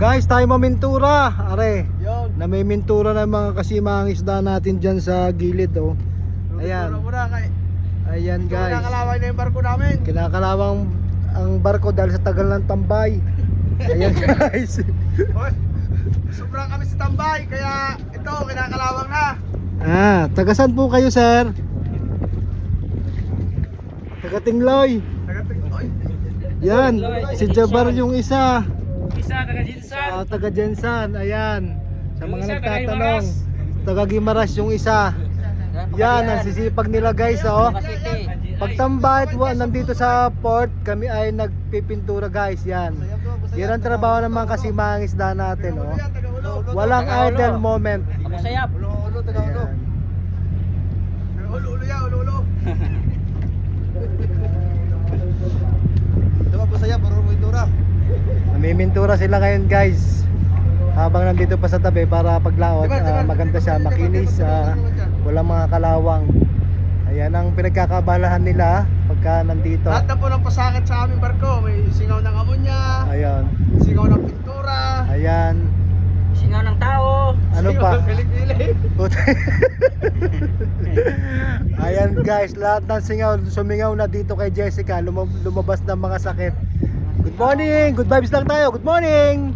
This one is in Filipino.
Guys, tayo mamintura. Are, Yun. namimintura ng mga kasimang isda natin dyan sa gilid oh. Ayan. Mura-mura kay. Ayan guys. Nakalaway na yung barko namin. Kinakalawang ang barko dahil sa tagal ng tambay. Ayan guys. Hoy. Sobrang kami sa tambay kaya ito kinakalawang na. ah, tagasan po kayo sir? Taga Tingloy. Nagating oy. Yan, si Jabar yung isa. Isa taga Jinsan. Ah, taga Jensan, ayan. Sa mga isa, nagtatanong. Taga Gimaras yung isa. Yan, ang sisipag nila guys, oh. Pagtambay at wa- nandito sa port, kami ay nagpipintura guys, yan. Yan ang trabaho ng mga kasimang isda natin, oh. Walang idle moment. Ako sayap. Ulo-ulo taga ulo. Ayan. Ulo-ulo ya, ulo-ulo. Diba po saya para mo itura. Namimintura sila ngayon guys. Habang nandito pa sa tabi para paglaot, ah, maganda siya, makinis, ah, walang mga kalawang. Ayan ang pinagkakabalahan nila pagka nandito. Lahat na po ng pasakit sa aming barko. May singaw ng amonya, Ayan. singaw ng pintura. Ayan. Singaw ng tao. Ano singaw pa? Ayan guys, lahat ng singaw, sumingaw na dito kay Jessica, lumab- lumabas ng mga sakit. Good morning! Good vibes lang tayo. Good morning!